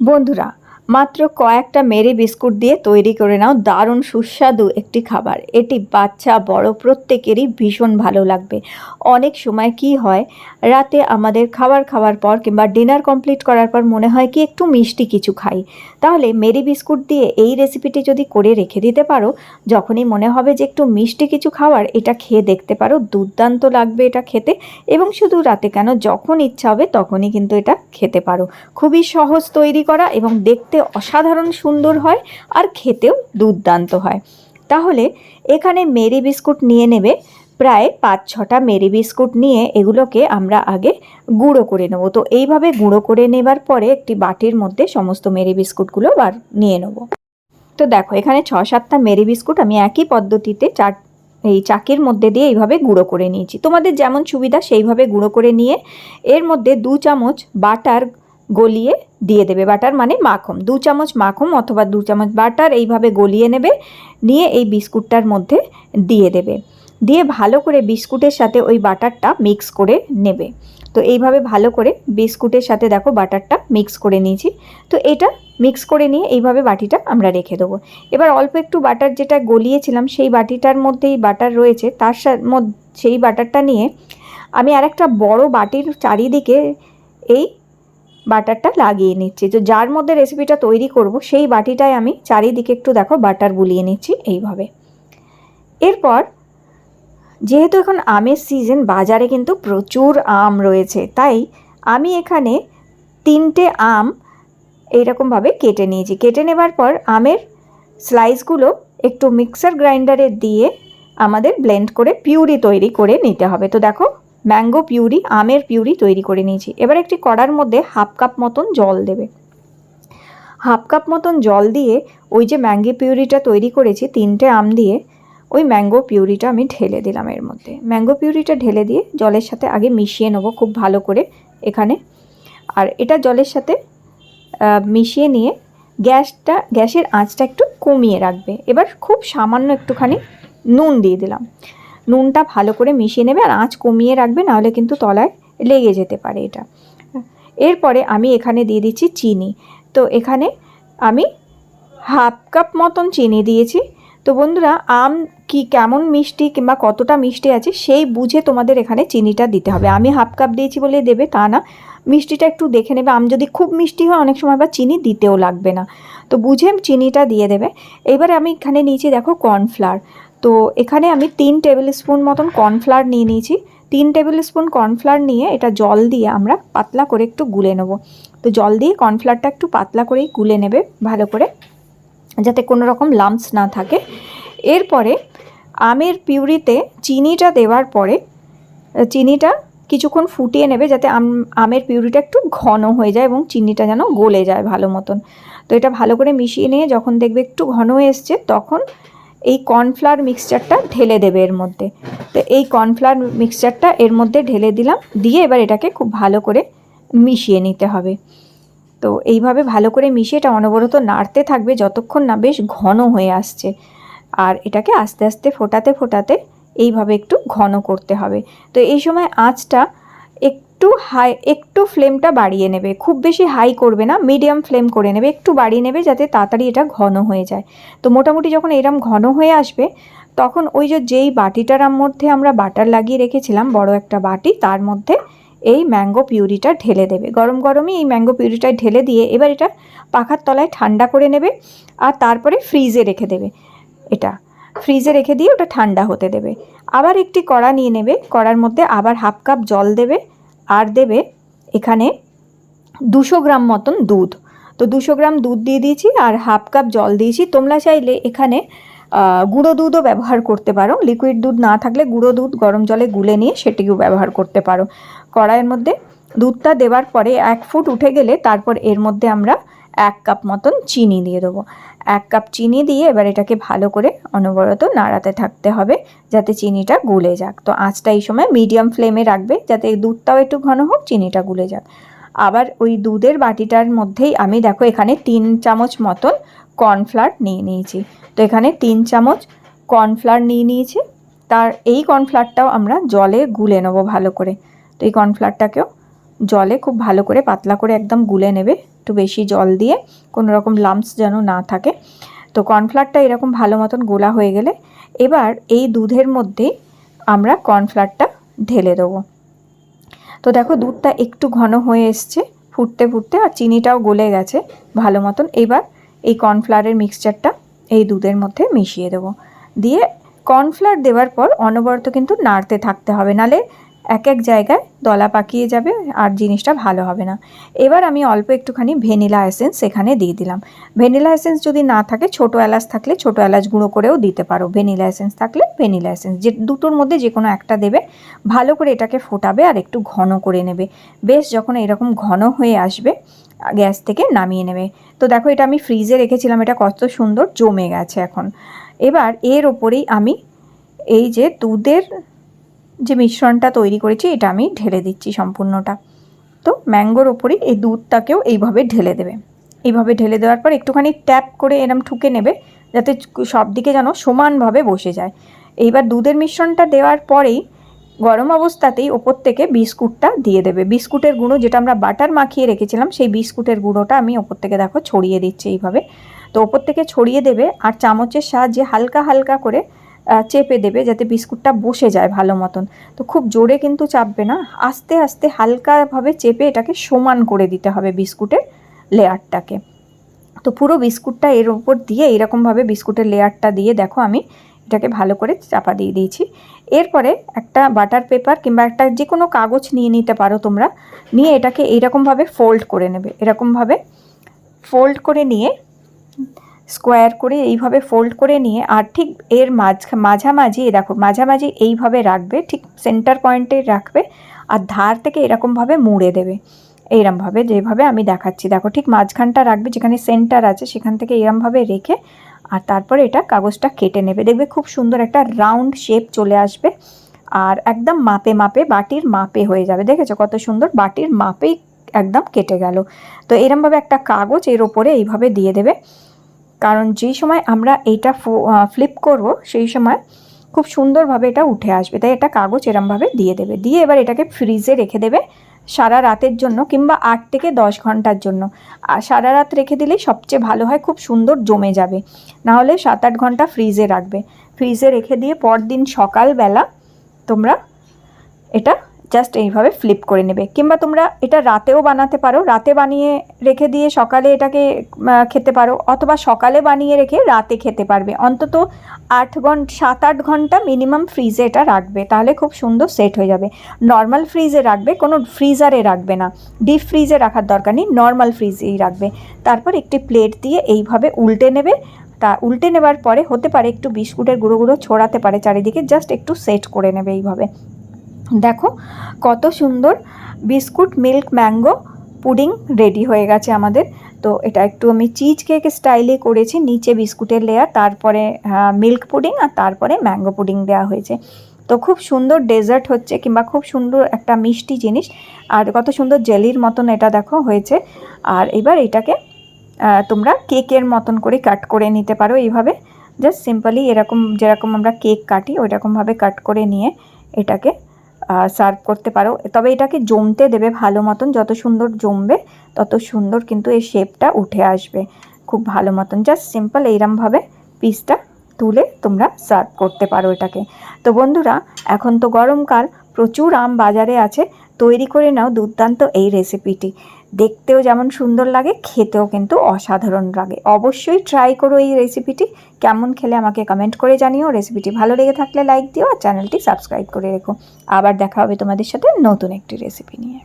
বন্ধুরা মাত্র কয়েকটা মেরি বিস্কুট দিয়ে তৈরি করে নাও। দারুণ সুস্বাদু একটি খাবার। এটি বাচ্চা, বড় প্রত্যেকেরই ভীষণ ভালো লাগবে। অনেক সময় কি হয়, রাতে আমাদের খাবার খাওয়ার পর কিংবা ডিনার কমপ্লিট করার পর মনে হয় কি একটু মিষ্টি কিছু খাই। তাহলে মেরি বিস্কুট দিয়ে এই রেসিপিটি যদি করে রেখে দিতে পারো, যখনই মনে হবে যে একটু মিষ্টি কিছু খাওয়ার, এটা খেয়ে দেখতে পারো। দুর্দান্ত লাগবে এটা খেতে এবং শুধু রাতে কেন, যখন ইচ্ছা হবে তখনই কিন্তু এটা খেতে পারো। খুবই সহজ তৈরি করা এবং দেখতে অসাধারণ সুন্দর হয় আর খেতেও দুর্দান্ত হয়। তাহলে এখানে মেরি বিস্কুট নিয়ে নেবে। প্রায় পাঁচ ছটা মেরি বিস্কুট নিয়ে এগুলোকে আমরা আগে গুঁড়ো করে নেব। তো এইভাবে গুঁড়ো করে নেবার পরে একটি বাটির মধ্যে সমস্ত মেরি বিস্কুটগুলো বার নিয়ে নেব। তো দেখো, এখানে ছ সাতটা মেরি বিস্কুট আমি একই পদ্ধতিতে চার, এই চাকির মধ্যে দিয়ে এইভাবে গুঁড়ো করে নিয়েছি। তোমাদের যেমন সুবিধা সেইভাবে গুঁড়ো করে নিয়ে এর মধ্যে দু চামচ বাটার গলিয়ে দিয়ে দেবে বাটার মানে মাখন দু চামচ মাখন অথবা দু চামচ বাটার এইভাবে গলিয়ে নেবে, নিয়ে এই বিস্কুটটার মধ্যে দিয়ে দেবে। দিয়ে ভালো করে বিস্কুটের সাথে ওই বাটারটা মিক্স করে নেবে। তো এইভাবে ভালো করে বিস্কুটের সাথে দেখো বাটারটা মিক্স করে নিয়েছি। তো এটা মিক্স করে নিয়ে এইভাবে বাটিটা আমরা রেখে দেবো। এবার অল্প একটু বাটার যেটা গলিয়েছিলাম, সেই বাটিটার মধ্যেই বাটার রয়েছে, তার মধ্যে সেই বাটারটা নিয়ে আমি আর একটা বড় বাটির চারিদিকে এই বাটারটা লাগিয়ে নিচ্ছি। তো যার মধ্যে রেসিপিটা তৈরি করব, সেই বাটিটায় আমি চারিদিকে একটু দেখো বাটার বুলিয়ে নিচ্ছি এইভাবে। এরপর, যেহেতু এখন আমের সিজন বাজারে কিন্তু প্রচুর আম রয়েছে, তাই আমি এখানে তিনটে আম এইরকমভাবে কেটে নিয়েছি। কেটে নেবার পর আমের স্লাইসগুলো একটু মিক্সার গ্রাইন্ডারে দিয়ে আমাদের ব্লেন্ড করে পিউরি তৈরি করে নিতে হবে। তো দেখো ম্যাঙ্গো পিউরি, আমের পিউরি তৈরি করে নিয়েছি। এবার একটি কড়ার মধ্যে হাফ কাপ মতন জল দেবে। হাফ কাপ মতন জল দিয়ে ওই যে ম্যাঙ্গো পিউরিটা তৈরি করেছি, তিনটে আম দিয়ে, ওই ম্যাঙ্গো পিউরিটা আমি ঢেলে দিলাম এর মধ্যে। ম্যাঙ্গো পিউরিটা ঢেলে দিয়ে জলের সাথে আগে মিশিয়ে নেব খুব ভালো করে এখানে। আর এটা জলের সাথে মিশিয়ে নিয়ে গ্যাসটা, গ্যাসের আঁচটা একটু কমিয়ে রাখবে। এবার খুব সামান্য একটুখানি নুন দিয়ে দিলাম। নুনটা ভালো করে মিশিয়ে নেবে আর আঁচ কমিয়ে রাখবে, নাহলে কিন্তু তলায় লেগে যেতে পারে এটা। এরপরে আমি এখানে দিয়ে দিচ্ছি চিনি। তো এখানে আমি হাফ কাপ মতন চিনি দিয়েছি। তো বন্ধুরা, আম কি কেমন মিষ্টি কিংবা কতটা মিষ্টি আছে, সেই বুঝে তোমাদের এখানে চিনিটা দিতে হবে। আমি হাফ কাপ দিয়েছি বলে দেবে, তা না। মিষ্টিটা একটু দেখে নেবে। আম যদি খুব মিষ্টি হয়, অনেক সময় বা চিনি দিতেও লাগবে না। তো বুঝে চিনিটা দিয়ে দেবে। এবারে আমি এখানে নিয়েছি, দেখো, কর্নফ্লাওয়ার। তো এখানে আমি তিন টেবিল স্পুন মতন কর্নফ্লাওয়ার নিয়ে নিয়েছি। তিন টেবিল স্পুন কর্নফ্লাওয়ার নিয়ে এটা জল দিয়ে আমরা পাতলা করে একটু গুলে নেব। তো জল দিয়ে কর্নফ্লাওয়ারটা একটু পাতলা করেই গুলে নেবে ভালো করে, যাতে কোনো রকম লাম্পস না থাকে। এরপরে আমের পিউরিতে চিনিটা দেওয়ার পরে চিনিটা কিছুক্ষণ ফুটিয়ে নেবে যাতে আম, আমের পিউরিটা একটু ঘন হয়ে যায় এবং চিনিটা যেন গলে যায় ভালো মতন। তো এটা ভালো করে মিশিয়ে নিয়ে যখন দেখবে একটু ঘন হয়ে এসছে, তখন এই কর্নফ্লাওয়ার মিক্সচারটা ঢেলে দেবে এর মধ্যে। তো এই কর্নফ্লাওয়ার মিক্সচারটা এর মধ্যে ঢেলে দিলাম, দিয়ে এবার এটাকে খুব ভালো করে মিশিয়ে নিতে হবে। তো এইভাবে ভালো করে মিশিয়ে এটা অনবরত নাড়তে থাকবে যতক্ষণ না বেশ ঘন হয়ে আসছে। আর এটাকে আস্তে আস্তে ফোটাতে ফোটাতে এইভাবে একটু ঘন করতে হবে। তো এই সময় আঁচটা একটু হাই একটু ফ্লেমটা বাড়িয়ে নেবে। খুব বেশি হাই করবে না মিডিয়াম ফ্লেম করে নেবে, একটু বাড়িয়ে নেবে যাতে তাড়াতাড়ি এটা ঘন হয়ে যায়। তো মোটামুটি যখন এরম ঘন হয়ে আসবে, তখন ওই যে যেই বাটিটার মধ্যে আমরা বাটার লাগিয়ে রেখেছিলাম, বড় একটা বাটি, তার মধ্যে এই ম্যাঙ্গো পিউরিটা ঢেলে দেবে। গরম গরমই এই ম্যাঙ্গো পিউরিটা ঢেলে দিয়ে এবার এটা পাখার তলায় ঠান্ডা করে নেবে আর তারপরে ফ্রিজে রেখে দেবে এটা। ফ্রিজে রেখে দিয়ে ওটা ঠান্ডা হতে দেবে। আবার একটি কড়া নিয়ে নেবে, কড়ার মধ্যে আবার হাফ কাপ জল দেবে। আর দেবে এখানে দুশো গ্রাম মতন দুধ। তো দুশো গ্রাম দুধ দিয়ে দিয়েছি আর হাফ কাপ জল দিয়েছি। তোমরা চাইলে এখানে গুঁড়ো দুধও ব্যবহার করতে পারো। লিকুইড দুধ না থাকলে গুঁড়ো দুধ গরম জলে গুলে নিয়ে সেটিকেও ব্যবহার করতে পারো। কড়াইয়ের মধ্যে দুধটা দেওয়ার পরে এক ফুট উঠে গেলে তারপর এর মধ্যে আমরা এক কাপ মতন চিনি দিয়ে দেবো। এক কাপ চিনি দিয়ে এবার এটাকে ভালো করে অনবরত নাড়াতে থাকতে হবে যাতে চিনিটা গুলে যাক। তো আঁচটা এই সময় মিডিয়াম ফ্লেমে রাখবে যাতে দুধটাও একটু ঘন হোক, চিনিটা গুলে যাক। আবার ওই দুধের বাটিটার মধ্যেই আমি দেখো এখানে তিন চামচ মতন কর্নফ্লাওয়ার নিয়ে নিয়েছি। তো এখানে তিন চামচ কর্নফ্লাওয়ার নিয়ে নিয়েছি। তার এই কর্নফ্লাওয়ারটাও আমরা জলে গুলে নেব ভালো করে। তো এই কর্নফ্লাওয়ারটাকেও জলে খুব ভালো করে পাতলা করে একদম গুলে নেবে। একটু বেশি জল দিয়ে কোনো রকম লাম্পস যেন না থাকে। তো কর্নফ্লাওয়ারটা এরকম ভালো মতন গোলা হয়ে গেলে এবার এই দুধের মধ্যে আমরা কর্নফ্লাওয়ারটা ঢেলে দেবো। তো দেখো দুধটা একটু ঘন হয়ে এসছে ফুটতে ফুটতে আর চিনিটাও গলে গেছে ভালো মতন। এবার এই কর্নফ্লাওয়ারের মিক্সচারটা এই দুধের মধ্যে মিশিয়ে দেবো। দিয়ে কর্নফ্লাওয়ার দেওয়ার পর অনবরত কিন্তু নাড়তে থাকতে হবে। নালে এক এক জায়গায় দলা পাকিয়ে যাবে আর জিনিসটা ভালো হবে না। এবার আমি অল্প একটুখানি ভ্যানিলা এসেন্স সেখানে দিয়ে দিলাম। ভ্যানিলা এসেন্স যদি না থাকে, ছোটো এলাচ থাকলে ছোটো এলাচ গুঁড়ো করেও দিতে পারো। ভ্যানিলা এসেন্স থাকলে ভ্যানিলা এসেন্স। যে দুটোর মধ্যে যে কোনো একটা দেবে, ভালো করে এটাকে ফোটাবে আর একটু ঘন করে নেবে। বেশ যখন এরকম ঘন হয়ে আসবে, গ্যাস থেকে নামিয়ে নেবে। তো দেখো এটা আমি ফ্রিজে রেখেছিলাম, এটা কত সুন্দর জমে গেছে এখন। এবার এর ওপরেই আমি এই যে দুধের যে মিশ্রণটা তৈরি করেছি, এটা আমি ঢেলে দিচ্ছি সম্পূর্ণটা। তো ম্যাঙ্গোর ওপরেই এই দুধটাকেও এইভাবে ঢেলে দেবে। এইভাবে ঢেলে দেওয়ার পর একটুখানি ট্যাপ করে এরম ঠুকে নেবে, যাতে সব দিকে যেন সমানভাবে বসে যায়। এইবার দুধের মিশ্রণটা দেওয়ার পরেই গরম অবস্থাতেই ওপর থেকে বিস্কুটটা দিয়ে দেবে। বিস্কুটের গুঁড়ো যেটা আমরা বাটার মাখিয়ে রেখেছিলাম, সেই বিস্কুটের গুঁড়োটা আমি ওপর থেকে দেখো ছড়িয়ে দিচ্ছি এইভাবে। তো ওপর থেকে ছড়িয়ে দেবে আর চামচের সাহায্যে হালকা হালকা করে চেপে দেবে যাতে বিস্কুটটা বসে যায় ভালো মতন। তো খুব জোরে কিন্তু চাপবে না। আস্তে আস্তে হালকাভাবে চেপে এটাকে সমান করে দিতে হবে বিস্কুটের লেয়ারটাকে। তো পুরো বিস্কুটটা এর ওপর দিয়ে এরকমভাবে বিস্কুটের লেয়ারটা দিয়ে দেখো আমি এটাকে ভালো করে চাপা দিয়ে দিয়েছি। এরপরে একটা বাটার পেপার কিংবা একটা যে কোনো কাগজ নিয়ে নিতে পারো তোমরা। নিয়ে এটাকে এইরকমভাবে ফোল্ড করে নেবে। এরকমভাবে ফোল্ড করে নিয়ে স্কোয়ার করে এইভাবে ফোল্ড করে নিয়ে আর ঠিক এর মাঝ, মাঝামাঝি দেখো মাঝামাঝি এইভাবে রাখবে, ঠিক সেন্টার পয়েন্টে রাখবে আর ধার থেকে এরকমভাবে মুড়ে দেবে। এইরমভাবে যেভাবে আমি দেখাচ্ছি। দেখো ঠিক মাঝখানটা রাখবে, যেখানে সেন্টার আছে সেখান থেকে এরমভাবে রেখে আর তারপরে এটা কাগজটা কেটে নেবে। দেখবে খুব সুন্দর একটা রাউন্ড শেপ চলে আসবে আর একদম মাপে মাপে বাটির মাপে হয়ে যাবে। দেখেছ কত সুন্দর? বাটির মাপেই একদম কেটে গেল। তো এরমভাবে একটা কাগজ এর ওপরে এইভাবে দিয়ে দেবে। কারণ যেই সময় আমরা এইটা ফ্লিপ করব, সেই সময় খুব সুন্দরভাবে এটা উঠে আসবে। তাই এটা কাগজ এরমভাবে দিয়ে দেবে। দিয়ে এবার এটাকে ফ্রিজে রেখে দেবে সারা রাতের জন্য কিংবা আট থেকে দশ ঘণ্টার জন্য। আর সারা রাত রেখে দিলেই সবচেয়ে ভালো হয়, খুব সুন্দর জমে যাবে। নাহলে সাত আট ঘণ্টা ফ্রিজে রাখবে। ফ্রিজে রেখে দিয়ে পরদিন সকালবেলা তোমরা এটা জাস্ট এইভাবে ফ্লিপ করে নেবে। কিংবা তোমরা এটা রাতেও বানাতে পারো। রাতে বানিয়ে রেখে দিয়ে সকালে এটাকে খেতে পারো। অথবা সকালে বানিয়ে রেখে রাতে খেতে পারবে। অন্তত আট ঘণ্টা সাত আট ঘণ্টা মিনিমাম ফ্রিজে এটা রাখবে। তাহলে খুব সুন্দর সেট হয়ে যাবে। নর্মাল ফ্রিজে রাখবে, কোনো ফ্রিজারে রাখবে না। ডিপ ফ্রিজে রাখার দরকার নেই নর্মাল ফ্রিজেই রাখবে। তারপর একটি প্লেট দিয়ে এইভাবে উল্টে নেবে। তা উল্টে নেবার পরে হতে পারে একটু বিস্কুটের গুঁড়ো গুঁড়ো ছড়াতে পারে চারিদিকে জাস্ট একটু সেট করে নেবে এইভাবে। দেখো, কত সুন্দর biscuit, milk, mango, pudding ready হয়ে গেছে আমাদের। তো এটা একটু আমি চিজ কেক স্টাইলে করেছি, নিচে বিস্কুটের লেয়ার তারপরে মিল্ক পুডিং আর তারপরে ম্যাঙ্গো পুডিং দেওয়া হয়েছে। তো খুব সুন্দর ডেজার্ট হচ্ছে কিংবা খুব সুন্দর একটা মিষ্টি জিনিস। আর কত সুন্দর জেলির মতন এটা দেখো হয়েছে। আর এবার এটাকে তোমরা কেকের মতন করে কাট করে নিতে পারো এইভাবে। জাস্ট সিম্পলি এরকম, যেরকম আমরা কেক কাটি ওই রকমভাবে কাট করে নিয়ে এটাকে সার্ভ করতে পারো। তবে এটাকে জমতে দেবে ভালো মতন। যত সুন্দর জমবে, তত সুন্দর কিন্তু এই শেপটা উঠে আসবে। খুব ভালো মতন। জাস্ট সিম্পল এইরমভাবে পিসটা তুলে তোমরা সার্ভ করতে পারো এটাকে। তো বন্ধুরা, এখন তো গরমকাল, প্রচুর আম বাজারে আছে। তৈরি করে নাও দুর্দান্ত এই রেসিপিটি দেখতেও যেমন সুন্দর লাগে, খেতেও কিন্তু অসাধারণ লাগে। অবশ্যই ট্রাই করো এই রেসিপিটি কেমন খেলে আমাকে কমেন্ট করে জানিও। রেসিপিটি ভালো লেগে থাকলে লাইক দিও আর চ্যানেলটি সাবস্ক্রাইব করে রেখো। আবার দেখা হবে তোমাদের সাথে নতুন একটি রেসিপি নিয়ে।